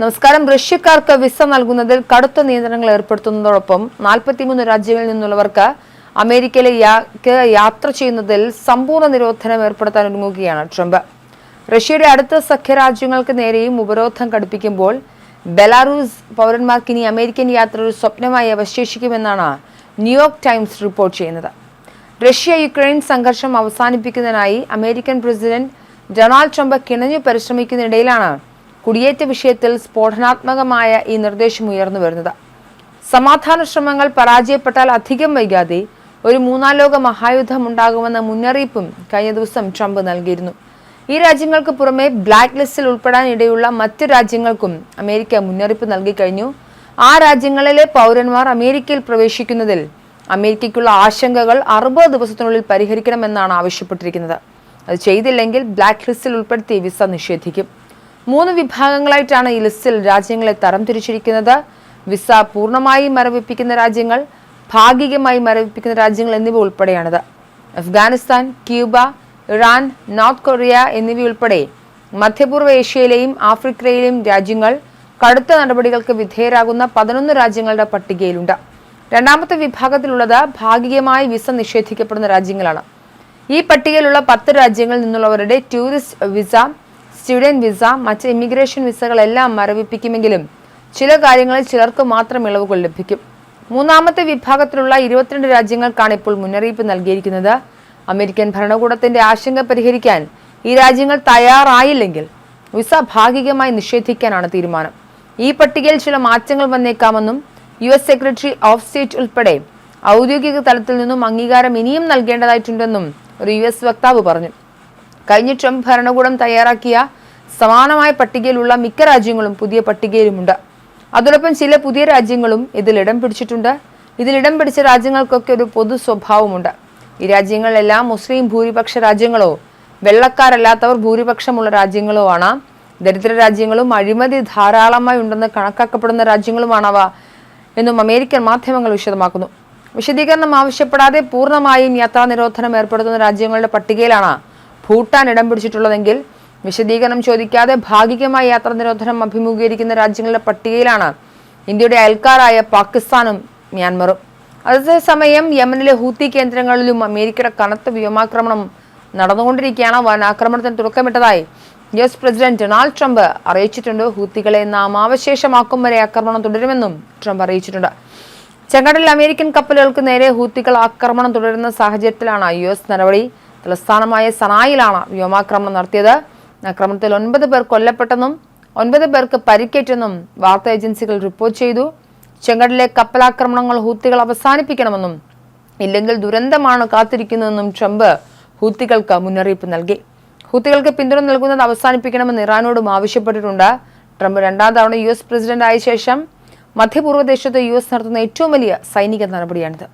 നമസ്കാരം. റഷ്യക്കാർക്ക് വിസ നൽകുന്നതിൽ കടുത്ത നിയന്ത്രണങ്ങൾ ഏർപ്പെടുത്തുന്നതോടൊപ്പം നാൽപ്പത്തിമൂന്ന് രാജ്യങ്ങളിൽ നിന്നുള്ളവർക്ക് അമേരിക്കയിലേക്ക് യാത്ര ചെയ്യുന്നതിൽ സമ്പൂർണ നിരോധനം ഏർപ്പെടുത്താൻ ഒരുങ്ങുകയാണ് ട്രംപ്. റഷ്യയുടെ അടുത്ത സഖ്യരാജ്യങ്ങൾക്ക് നേരെയും ഉപരോധം കടുപ്പിക്കുമ്പോൾ ബെലാറൂസ് പൗരന്മാർക്ക് ഇനി അമേരിക്കൻ യാത്ര ഒരു സ്വപ്നമായി അവശേഷിക്കുമെന്നാണ് ന്യൂയോർക്ക് ടൈംസ് റിപ്പോർട്ട് ചെയ്യുന്നത്. റഷ്യ യുക്രൈൻ സംഘർഷം അവസാനിപ്പിക്കുന്നതിനായി അമേരിക്കൻ പ്രസിഡന്റ് ഡൊണാൾഡ് ട്രംപ് കിണഞ്ഞു പരിശ്രമിക്കുന്നതിനിടയിലാണ് കുടിയേറ്റ വിഷയത്തിൽ സ്ഫോടനാത്മകമായ ഈ നിർദ്ദേശം ഉയർന്നു വരുന്നത്. സമാധാന ശ്രമങ്ങൾ പരാജയപ്പെട്ടാൽ അധികം വൈകാതെ ഒരു മൂന്നാം ലോക മഹായുദ്ധം ഉണ്ടാകുമെന്ന മുന്നറിയിപ്പും കഴിഞ്ഞ ദിവസം ട്രംപ് നൽകിയിരുന്നു. ഈ രാജ്യങ്ങൾക്ക് പുറമെ ബ്ലാക്ക് ലിസ്റ്റിൽ ഉൾപ്പെടാനിടയുള്ള മറ്റ് രാജ്യങ്ങൾക്കും അമേരിക്ക മുന്നറിയിപ്പ് നൽകി കഴിഞ്ഞു. ആ രാജ്യങ്ങളിലെ പൗരന്മാർ അമേരിക്കയിൽ പ്രവേശിക്കുന്നതിൽ അമേരിക്കയ്ക്കുള്ള ആശങ്കകൾ അറുപത് ദിവസത്തിനുള്ളിൽ പരിഹരിക്കണമെന്നാണ് ആവശ്യപ്പെട്ടിരിക്കുന്നത്. അത് ചെയ്തില്ലെങ്കിൽ ബ്ലാക്ക് ലിസ്റ്റിൽ ഉൾപ്പെടുത്തി വിസ നിഷേധിക്കും. മൂന്ന് വിഭാഗങ്ങളായിട്ടാണ് ഈ ലിസ്റ്റിൽ രാജ്യങ്ങളെ തരംതിരിച്ചിരിക്കുന്നത്. വിസ പൂർണമായി മരവിപ്പിക്കുന്ന രാജ്യങ്ങൾ ഭാഗികമായി മരവിപ്പിക്കുന്ന രാജ്യങ്ങൾ എന്നിവ ഉൾപ്പെടെയാണിത്. Afghanistan Cuba Iran North Korea എന്നിവയുൾപ്പെടെ മധ്യപൂർവ ഏഷ്യയിലെയും ആഫ്രിക്കയിലെയും രാജ്യങ്ങൾ കടുത്ത നടപടികൾക്ക് വിധേയരാകുന്ന പതിനൊന്ന് രാജ്യങ്ങളുടെ പട്ടികയിലുണ്ട്. രണ്ടാമത്തെ വിഭാഗത്തിലുള്ളത് ഭാഗികമായി വിസ നിഷേധിക്കപ്പെടുന്ന രാജ്യങ്ങളാണ്. ഈ പട്ടികയിലുള്ള പത്ത് രാജ്യങ്ങളിൽ നിന്നുള്ളവരുടെ ടൂറിസ്റ്റ് വിസ സ്റ്റുഡന്റ് വിസ മറ്റ് ഇമിഗ്രേഷൻ വിസകളെല്ലാം മരവിപ്പിക്കുമെങ്കിലും ചില കാര്യങ്ങളിൽ ചിലർക്ക് മാത്രം ഇളവുകൾ ലഭിക്കും. മൂന്നാമത്തെ വിഭാഗത്തിലുള്ള ഇരുപത്തിരണ്ട് രാജ്യങ്ങൾക്കാണ് ഇപ്പോൾ മുന്നറിയിപ്പ് നൽകിയിരിക്കുന്നത്. അമേരിക്കൻ ഭരണകൂടത്തിന്റെ ആശങ്ക പരിഹരിക്കാൻ ഈ രാജ്യങ്ങൾ തയ്യാറായില്ലെങ്കിൽ വിസ ഭാഗികമായി നിഷേധിക്കാനാണ് തീരുമാനം. ഈ പട്ടികയിൽ ചില മാറ്റങ്ങൾ വന്നേക്കാമെന്നും U S secretary of state ഉൾപ്പെടെ ഔദ്യോഗിക തലത്തിൽ നിന്നും അംഗീകാരം ഇനിയും നൽകേണ്ടതായിട്ടുണ്ടെന്നും ഒരു യു എസ് വക്താവ് പറഞ്ഞു. കഴിഞ്ഞ ട്രംപ് ഭരണകൂടം തയ്യാറാക്കിയ സമാനമായ പട്ടികയിലുള്ള മിക്ക രാജ്യങ്ങളും പുതിയ പട്ടികയിലുമുണ്ട്. അതോടൊപ്പം ചില പുതിയ രാജ്യങ്ങളും ഇതിൽ ഇടം പിടിച്ചിട്ടുണ്ട്. ഇതിൽ ഇടം പിടിച്ച രാജ്യങ്ങൾക്കൊക്കെ ഒരു പൊതു സ്വഭാവമുണ്ട്. ഈ രാജ്യങ്ങളെല്ലാം മുസ്ലിം ഭൂരിപക്ഷ രാജ്യങ്ങളോ വെള്ളക്കാരല്ലാത്തവർ ഭൂരിപക്ഷമുള്ള രാജ്യങ്ങളോ ആണ്. ദരിദ്ര രാജ്യങ്ങളും അഴിമതി ധാരാളമായി ഉണ്ടെന്ന് കണക്കാക്കപ്പെടുന്ന രാജ്യങ്ങളുമാണവ എന്നും അമേരിക്കൻ മാധ്യമങ്ങൾ വിശദമാക്കുന്നു. വിശദീകരണം ആവശ്യപ്പെടാതെ പൂർണമായും യാത്രാ നിരോധനം ഏർപ്പെടുത്തുന്ന രാജ്യങ്ങളുടെ പട്ടികയിലാണ് ഭൂട്ടാൻ ഇടം പിടിച്ചിട്ടുള്ളതെങ്കിൽ വിശദീകരണം ചോദിക്കാതെ ഭാഗികമായി യാത്രാ നിരോധനം അഭിമുഖീകരിക്കുന്ന രാജ്യങ്ങളുടെ പട്ടികയിലാണ് ഇന്ത്യയുടെ അയൽക്കാരായ പാകിസ്ഥാനും മ്യാൻമറും. അതേസമയം യമനിലെ ഹൂത്തി കേന്ദ്രങ്ങളിലും അമേരിക്കയുടെ കനത്ത വ്യോമാക്രമണം നടന്നുകൊണ്ടിരിക്കുകയാണ്. വൻ ആക്രമണത്തിന് തുടക്കമിട്ടതായി U S president Donald Trump അറിയിച്ചിട്ടുണ്ട്. ഹൂത്തികളെ നാമാവശേഷമാക്കും വരെ ആക്രമണം തുടരുമെന്നും ട്രംപ് അറിയിച്ചിട്ടുണ്ട്. ചെങ്കടലിൽ അമേരിക്കൻ കപ്പലുകൾക്ക് നേരെ ഹൂത്തികൾ ആക്രമണം തുടരുന്ന സാഹചര്യത്തിലാണ് യു എസ് നടപടി. തലസ്ഥാനമായ സനായിലാണ് വ്യോമാക്രമണം നടത്തിയത്. ആക്രമണത്തിൽ ഒൻപത് പേർ കൊല്ലപ്പെട്ടെന്നും ഒൻപത് പേർക്ക് പരിക്കേറ്റെന്നും വാർത്താ ഏജൻസികൾ റിപ്പോർട്ട് ചെയ്തു. ചെങ്കടലിലെ കപ്പലാക്രമണങ്ങൾ ഹൂത്തികൾ അവസാനിപ്പിക്കണമെന്നും ഇല്ലെങ്കിൽ ദുരന്തമാണ് കാത്തിരിക്കുന്നതെന്നും ട്രംപ് ഹൂത്തികൾക്ക് മുന്നറിയിപ്പ് നൽകി. ഹൂത്തികൾക്ക് പിന്തുണ നൽകുന്നത് അവസാനിപ്പിക്കണമെന്ന് ഇറാനോടും ആവശ്യപ്പെട്ടിട്ടുണ്ട്. ട്രംപ് രണ്ടാം തവണ യു എസ് പ്രസിഡന്റ് ആയ ശേഷം മധ്യപൂർവ ദേശത്ത് യു എസ് നടത്തുന്ന ഏറ്റവും വലിയ സൈനിക നടപടിയാണിത്.